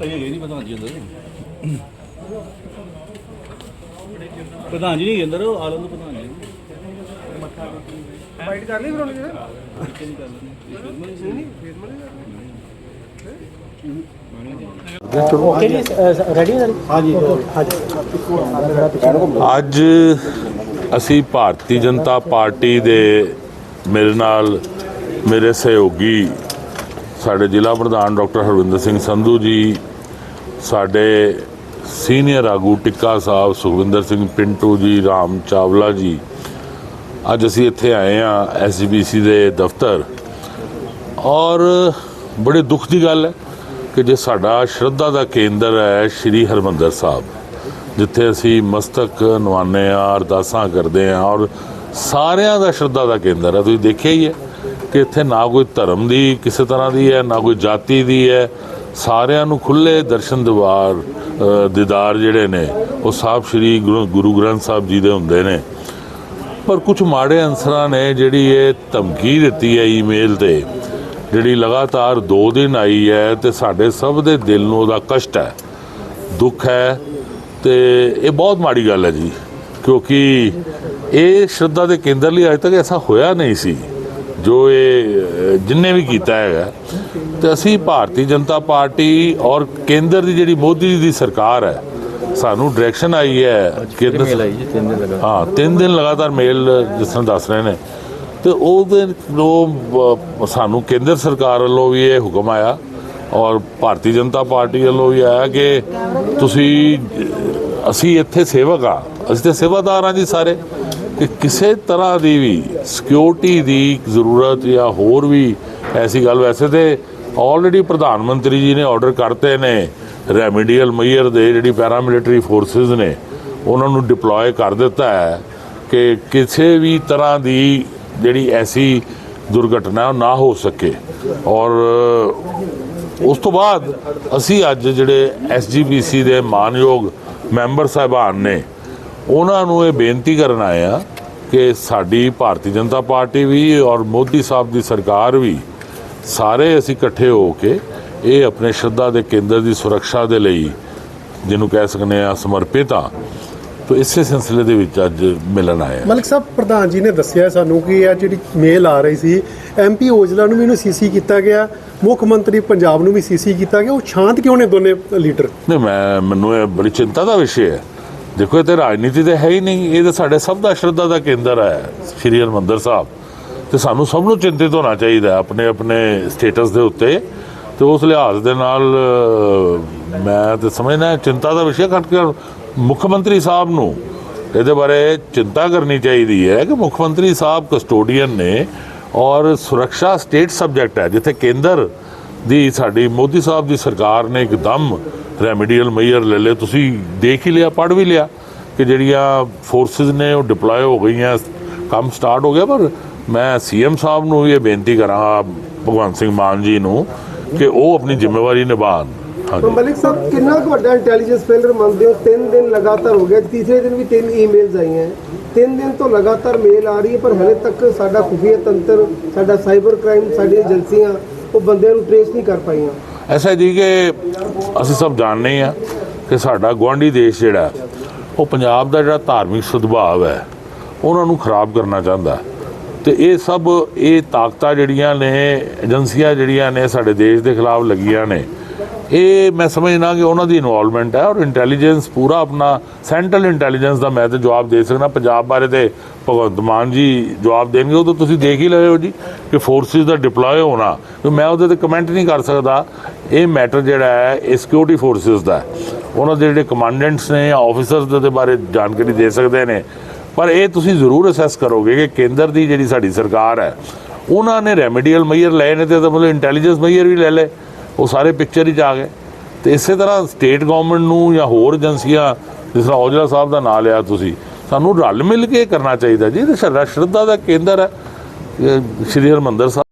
ਨਹੀਂ ਪ੍ਰਧਾਨ ਜੀ ਅੰਦਰ। ਪ੍ਰਧਾਨ ਜੀ ਨਹੀਂ ਅੰਦਰ ਉਹ ਆਲਮ ਨੂੰ ਪ੍ਰਧਾਨ ਜੀ ਫਾਈਟ ਕਰ ਲਈ ਫਿਰ ਉਹਨੇ ਅੱਜ ਅਸੀਂ ਭਾਰਤੀ ਜਨਤਾ ਪਾਰਟੀ ਦੇ ਮੇਰੇ ਨਾਲ ਮੇਰੇ ਸਹਿਯੋਗੀ ਸਾਡੇ ਜ਼ਿਲ੍ਹਾ ਪ੍ਰਧਾਨ ਡਾਕਟਰ ਹਰਵਿੰਦਰ ਸਿੰਘ ਸੰਧੂ ਜੀ, ਸਾਡੇ ਸੀਨੀਅਰ ਆਗੂ ਟਿੱਕਾ ਸਾਹਿਬ ਸੁਖਵਿੰਦਰ ਸਿੰਘ ਪਿੰਟੂ ਜੀ, ਰਾਮ ਚਾਵਲਾ ਜੀ। ਅੱਜ ਅਸੀਂ ਇੱਥੇ ਆਏ ਹਾਂ ਐਸਜੀਬੀਸੀ ਦੇ ਦਫ਼ਤਰ। ਔਰ ਬੜੇ ਦੁੱਖ ਦੀ ਗੱਲ ਹੈ ਕਿ ਜੇ ਸਾਡਾ ਸ਼ਰਧਾ ਦਾ ਕੇਂਦਰ ਹੈ ਸ਼੍ਰੀ ਹਰਮੰਦਰ ਸਾਹਿਬ, ਜਿੱਥੇ ਅਸੀਂ ਮਸਤਕ ਨਵਾਉਂਦੇ ਹਾਂ, ਅਰਦਾਸਾਂ ਕਰਦੇ ਹਾਂ ਔਰ ਸਾਰਿਆਂ ਦਾ ਸ਼ਰਧਾ ਦਾ ਕੇਂਦਰ ਹੈ। ਤੁਸੀਂ ਦੇਖਿਆ ਹੀ ਹੈ। ਕਿ ਇੱਥੇ ਨਾ ਕੋਈ ਧਰਮ ਦੀ ਕਿਸੇ ਤਰ੍ਹਾਂ ਦੀ ਹੈ, ਨਾ ਕੋਈ ਜਾਤੀ ਦੀ ਹੈ। ਸਾਰਿਆਂ ਨੂੰ ਖੁੱਲੇ ਦਰਸ਼ਨ ਦੀਵਾਰ ਦੀਦਾਰ ਜਿਹੜੇ ਨੇ, ਉਹ ਸਾਹਿਬ ਸ਼੍ਰੀ ਗੁਰੂ ਗੁਰੂ ਗ੍ਰੰਥ ਸਾਹਿਬ ਜੀ ਦੇ ਹੁੰਦੇ ਨੇ। ਪਰ ਕੁਝ ਮਾੜੇ ਅਨਸਰਾਂ ਨੇ ਜਿਹੜੀ ਇਹ ਧਮਕੀ ਦਿੱਤੀ ਹੈ ਈਮੇਲ ਤੇ, ਜਿਹੜੀ ਲਗਾਤਾਰ 2 ਦਿਨ ਆਈ ਹੈ ਤੇ ਸਾਡੇ ਸਭ ਦੇ ਦਿਲ ਨੂੰ ਉਹਦਾ ਕਸ਼ਟ ਹੈ, ਦੁੱਖ ਹੈ ਤੇ ਇਹ ਬਹੁਤ ਮਾੜੀ ਗੱਲ ਹੈ ਜੀ। ਕਿਉਂਕਿ ਇਹ ਸ਼ਰਧਾ ਦੇ ਕੇਂਦਰ ਲਈ ਅਜੇ ਤੱਕ ਐਸਾ ਹੋਇਆ ਨਹੀਂ ਸੀ। ਜੋ ਇਹ ਜਿੰਨੇ ਵੀ ਕੀਤਾ ਹੈਗਾ ਤੇ ਅਸੀਂ ਭਾਰਤੀ ਜਨਤਾ ਪਾਰਟੀ ਔਰ ਕੇਂਦਰ ਦੀ ਜਿਹੜੀ ਮੋਦੀ ਜੀ ਦੀ ਸਰਕਾਰ ਹੈ ਸਾਨੂੰ ਡਾਇਰੈਕਸ਼ਨ ਆਈ ਹੈ ਕੇਂਦਰ ਹਾਂ ਤਿੰਨ ਦਿਨ ਲਗਾਤਾਰ ਮੇਲ ਜਿਸ ਤਰ੍ਹਾਂ ਦੱਸ ਰਹੇ ਨੇ। ਤੇ ਉਹਦੇ ਨੂੰ ਸਾਨੂੰ ਕੇਂਦਰ ਸਰਕਾਰ ਵੱਲੋਂ ਵੀ ਇਹ ਹੁਕਮ ਆਇਆ ਔਰ ਭਾਰਤੀ ਜਨਤਾ ਪਾਰਟੀ ਵੱਲੋਂ ਵੀ ਆਇਆ ਕਿ ਤੁਸੀਂ ਅਸੀਂ ਇੱਥੇ ਸੇਵਕ ਆ ਅਸੀਂ ਤੇ ਸੇਵਾਦਾਰ ਹਾਂ ਜੀ ਸਾਰੇ। ਕਿ ਕਿਸੇ ਤਰ੍ਹਾਂ ਦੀ ਵੀ ਸਿਕਿਉਰਿਟੀ ਦੀ ਜ਼ਰੂਰਤ ਜਾਂ ਹੋਰ ਵੀ ਐਸੀ ਗੱਲ, ਵੈਸੇ ਤੇ ਆਲਰੇਡੀ ਪ੍ਰਧਾਨ ਮੰਤਰੀ ਜੀ ਨੇ ਆਰਡਰ ਕਰਤੇ ਨੇ ਰੈਮੀਡੀਅਲ ਮਈਅਰ ਦੇ ਜਿਹੜੀ ਪੈਰਾਮਿਲਟਰੀ ਫੋਰਸਿਸ ਨੇ, ਉਹਨਾਂ ਨੂੰ ਡਿਪਲੋਏ ਕਰ ਦਿੱਤਾ ਹੈ ਕਿ ਕਿਸੇ ਵੀ ਤਰ੍ਹਾਂ ਦੀ ਜਿਹੜੀ ਐਸੀ ਦੁਰਘਟਨਾ ਉਹ ਨਾ ਹੋ ਸਕੇ। ਔਰ ਉਸ ਤੋਂ ਬਾਅਦ ਅਸੀਂ ਅੱਜ ਜਿਹੜੇ ਐਸਜੀਪੀਸੀ ਦੇ ਮਾਨਯੋਗ ਮੈਂਬਰ ਸਾਹਿਬਾਨ ਨੇ ਉਹਨਾਂ ਨੂੰ ਇਹ ਬੇਨਤੀ ਕਰਨ ਆਏ ਆ ਕਿ ਸਾਡੀ ਭਾਰਤੀ ਜਨਤਾ ਪਾਰਟੀ ਵੀ ਔਰ ਮੋਦੀ ਸਾਹਿਬ ਦੀ ਸਰਕਾਰ ਵੀ ਸਾਰੇ ਅਸੀਂ ਇਕੱਠੇ ਹੋ ਕੇ ਇਹ ਆਪਣੇ ਸ਼ਰਧਾ ਦੇ ਕੇਂਦਰ ਦੀ ਸੁਰੱਖਿਆ ਦੇ ਲਈ ਜਿਹਨੂੰ ਕਹਿ ਸਕਨੇ ਆ ਸਮਰਪਿਤ ਆ ਤੋ ਇਸੇ ਸਿਲਸਿਲੇ ਦੇ ਵਿੱਚ ਅੱਜ ਮਿਲਣ ਆਏ ਆ। ਮਲਿਕ ਸਾਹਿਬ ਪ੍ਰਧਾਨ ਜੀ ਨੇ ਦੱਸਿਆ ਸਾਨੂੰ ਕਿ ਇਹ ਜਿਹੜੀ ਮੇਲ ਆ ਰਹੀ ਸੀ ਐਮਪੀ ਔਜਲਾ ਨੂੰ ਵੀ ਇਹਨੂੰ ਸੀਸੀ ਕੀਤਾ ਗਿਆ ਮੁੱਖ ਮੰਤਰੀ ਪੰਜਾਬ ਨੂੰ ਵੀ ਸੀਸੀ ਕੀਤਾ ਗਿਆ ਉਹ ਸ਼ਾਂਤ ਕਿਉਂ ਨੇ ਦੋਨੇ ਲੀਡਰ? ਨਹੀਂ ਮੈਂ ਮੈਨੂੰ ਇਹ ਬੜੀ ਚਿੰਤਾ ਦਾ ਵਿਸ਼ੇ ਹੈ। ਦੇਖੋ, ਇਹ ਤੇ ਰਾਜਨੀਤੀ ਤੇ ਹੈ ਹੀ ਨਹੀਂ। ਇਹ ਤਾਂ ਸਾਡੇ ਸਭ ਦਾ ਸ਼ਰਧਾ ਦਾ ਕੇਂਦਰ ਹੈ, ਸ਼੍ਰੀ ਹਰਿਮੰਦਰ ਸਾਹਿਬ। ਤੇ ਸਾਨੂੰ ਸਭ ਨੂੰ ਚਿੰਤਿਤ ਹੋਣਾ ਚਾਹੀਦਾ ਆਪਣੇ ਆਪਣੇ ਸਟੇਟਸ ਦੇ ਉੱਤੇ। ਤੇ ਉਸ ਲਿਹਾਜ਼ ਦੇ ਨਾਲ ਮੈਂ ਤੇ ਸਮਝਦਾ ਚਿੰਤਾ ਦਾ ਵਿਸ਼ਾ ਘੱਟ ਕੇ ਮੁੱਖ ਮੰਤਰੀ ਸਾਹਿਬ ਨੂੰ ਇਹਦੇ ਬਾਰੇ ਚਿੰਤਾ ਕਰਨੀ ਚਾਹੀਦੀ ਹੈ ਕਿ ਮੁੱਖ ਮੰਤਰੀ ਸਾਹਿਬ ਕਸਟੋਡੀਅਨ ਨੇ ਔਰ ਸੁਰੱਖਿਆ ਸਟੇਟ ਸਬਜੈਕਟ ਹੈ, ਜਿੱਥੇ ਕੇਂਦਰ ਦੀ ਸਾਡੀ ਮੋਦੀ ਸਾਹਿਬ ਦੀ ਸਰਕਾਰ ਨੇ ਇੱਕਦਮ ਰੈਮੀਡੀਅਲ ਮੇਜਰ ਲੈ ਲਏ। ਤੁਸੀਂ ਦੇਖ ਹੀ ਲਿਆ, ਪੜ੍ਹ ਵੀ ਲਿਆ ਕਿ ਜਿਹੜੀਆਂ ਫੋਰਸਿਸ ਨੇ ਉਹ ਡਿਪਲੋਏ ਹੋ ਗਈਆਂ। ਕੰਮ ਸਟਾਰਟ ਹੋ ਗਿਆ, ਪਰ ਮੈਂ ਸੀਐਮ ਸਾਹਿਬ ਨੂੰ ਇਹ ਬੇਨਤੀ ਕਰਾਂਗਾ ਭਗਵੰਤ ਸਿੰਘ ਮਾਨ ਜੀ ਨੂੰ, ਕਿ ਉਹ ਆਪਣੀ ਜ਼ਿੰਮੇਵਾਰੀ ਨਿਭਾਉਣ। ਮਲਿਕ ਸਾਹਿਬ, ਕਿੰਨਾ ਕੁ ਵੱਡਾ ਇੰਟੈਲੀਜੈਂਸ ਫੇਲਰ ਮੰਨਦੇ ਹੋ? ਤਿੰਨ ਦਿਨ ਲਗਾਤਾਰ ਹੋ ਗਏ ਤੀਸਰੇ ਦਿਨ ਵੀ ਤਿੰਨ ਈਮੇਲਸ ਆਈਆਂ। ਤਿੰਨ ਦਿਨ ਤੋਂ ਲਗਾਤਾਰ ਮੇਲ ਆ ਰਹੀ ਹੈ, ਪਰ ਹਲੇ ਤੱਕ ਸਾਡਾ ਖੁਫੀਆ ਤੰਤਰ, ਸਾਡਾ ਸਾਈਬਰ ਕ੍ਰਾਈਮ ਸਾਡੀਆਂ ਏਜੰਸੀਆਂ ਉਹ ਬੰਦਿਆਂ ਨੂੰ ਟ੍ਰੇਸ ਨਹੀਂ ਕਰ ਪਾਈਆਂ ਐਸਾ ਜੀ ਕਿ ਅਸੀਂ ਸਭ ਜਾਣਦੇ ਹਾਂ ਕਿ ਸਾਡਾ ਗੁਆਂਢੀ ਦੇਸ਼ ਜਿਹੜਾ ਉਹ ਪੰਜਾਬ ਦਾ ਜਿਹੜਾ ਧਾਰਮਿਕ ਸਦਭਾਵ ਹੈ, ਉਹਨਾਂ ਨੂੰ ਖਰਾਬ ਕਰਨਾ ਚਾਹੁੰਦਾ ਹੈ। ਤੇ ਇਹ ਸਭ ਇਹ ਤਾਕਤਾਂ ਜਿਹੜੀਆਂ ਨੇ, ਏਜੰਸੀਆਂ ਜਿਹੜੀਆਂ ਨੇ ਸਾਡੇ ਦੇਸ਼ ਦੇ ਖਿਲਾਫ ਲੱਗੀਆਂ ਨੇ ਇਹ ਮੈਂ ਸਮਝਦਾ ਕਿ ਉਹਨਾਂ ਦੀ ਇਨਵੋਲਵਮੈਂਟ ਹੈ ਔਰ ਇੰਟੈਲੀਜੈਂਸ ਪੂਰਾ ਆਪਣਾ ਸੈਂਟਰਲ ਇੰਟੈਲੀਜੈਂਸ ਦਾ ਮੈਂ ਤੇ ਜਵਾਬ ਦੇ ਸਕਦਾ। ਪੰਜਾਬ ਬਾਰੇ ਤੇ ਭਗਵੰਤ ਮਾਨ ਜੀ ਜਵਾਬ ਦੇਣਗੇ, ਉਹ ਤਾਂ ਤੁਸੀਂ ਦੇਖ ਹੀ ਲਏ ਹੋ ਜੀ ਕਿ ਫੋਰਸਿਸ ਦਾ ਡਿਪਲੋਏ ਹੋਣਾ। ਤੇ ਮੈਂ ਉਹਦੇ ਤੇ ਕਮੈਂਟ ਨਹੀਂ ਕਰ ਸਕਦਾ। ਇਹ ਮੈਟਰ ਜਿਹੜਾ ਹੈ, ਇਹ ਸਿਕਿਉਰਿਟੀ ਫੋਰਸਿਸ ਦਾ ਉਹਨਾਂ ਦੇ ਜਿਹੜੇ ਕਮਾਂਡੈਂਟਸ ਨੇ ਜਾਂ ਆਫੀਸਰਸ ਦੇ ਬਾਰੇ ਜਾਣਕਾਰੀ ਦੇ ਸਕਦੇ ਨੇ। ਪਰ ਇਹ ਤੁਸੀਂ ਜ਼ਰੂਰ ਅਸੈਸ ਕਰੋਗੇ ਕਿ ਕੇਂਦਰ ਦੀ ਜਿਹੜੀ ਸਾਡੀ ਸਰਕਾਰ ਹੈ, ਉਹਨਾਂ ਨੇ ਰੈਮੀਡੀਅਲ ਮੇਜਰ ਲਏ ਨੇ ਤੇ ਮਤਲਬ ਇੰਟੈਲੀਜੈਂਸ ਮੇਜਰ ਵੀ ਲੈ ਲਏ। ਉਹ ਸਾਰੇ ਪਿਕਚਰ ਹੀ 'ਚ ਆ ਗਏ। ਤੇ ਇਸੇ ਤਰ੍ਹਾਂ ਸਟੇਟ ਗਵਰਨਮੈਂਟ ਨੂੰ ਜਾਂ ਹੋਰ ਏਜੰਸੀਆਂ, ਜਿਸ ਤਰ੍ਹਾਂ ਔਜਲਾ ਸਾਹਿਬ ਦਾ ਨਾਂ ਲਿਆ ਤੁਸੀਂ, ਸਾਨੂੰ ਰਲ ਮਿਲ ਕੇ ਕਰਨਾ ਚਾਹੀਦਾ ਜੀ। ਇਹ ਸ਼ਰਧਾ ਦਾ ਕੇਂਦਰ ਹੈ। ਸ਼੍ਰੀ ਹਰਿਮੰਦਰ ਸਾਹਿਬ